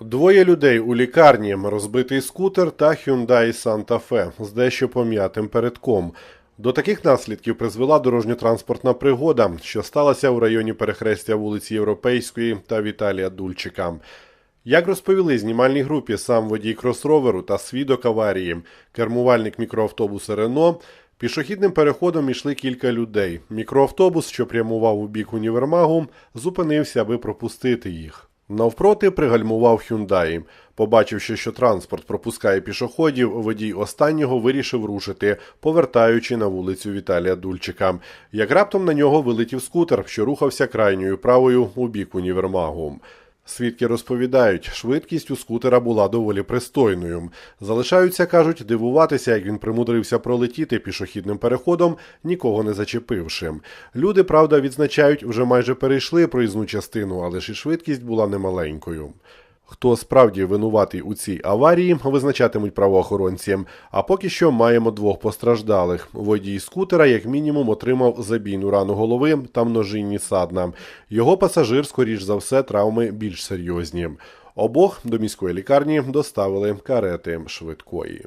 Двоє людей у лікарні, розбитий скутер та Hyundai Santa Fe з дещо пом'ятим передком. До таких наслідків призвела дорожньо-транспортна пригода, що сталася у районі перехрестя вулиці Європейської та Віталія Дульчика. Як розповіли знімальній групі сам водій кросроверу та свідок аварії, кермувальник мікроавтобуса Рено, пішохідним переходом ішли кілька людей. Мікроавтобус, що прямував у бік універмагу, зупинився, аби пропустити їх. Навпроти пригальмував Hyundai. Побачивши, що транспорт пропускає пішоходів, водій останнього вирішив рушити, повертаючи на вулицю Віталія Дульчика. Як раптом на нього вилетів скутер, що рухався крайньою правою у бік універмагу. Свідки розповідають, швидкість у скутера була доволі пристойною. Залишаються, кажуть, дивуватися, як він примудрився пролетіти пішохідним переходом, нікого не зачепивши. Люди, правда, відзначають, вже майже перейшли проїзну частину, але ж і швидкість була немаленькою. Хто справді винуватий у цій аварії, визначатимуть правоохоронці. А поки що маємо двох постраждалих. Водій скутера, як мінімум, отримав забійну рану голови та множинні садна. Його пасажир, скоріш за все, травми більш серйозні. Обох до міської лікарні доставили карети швидкої.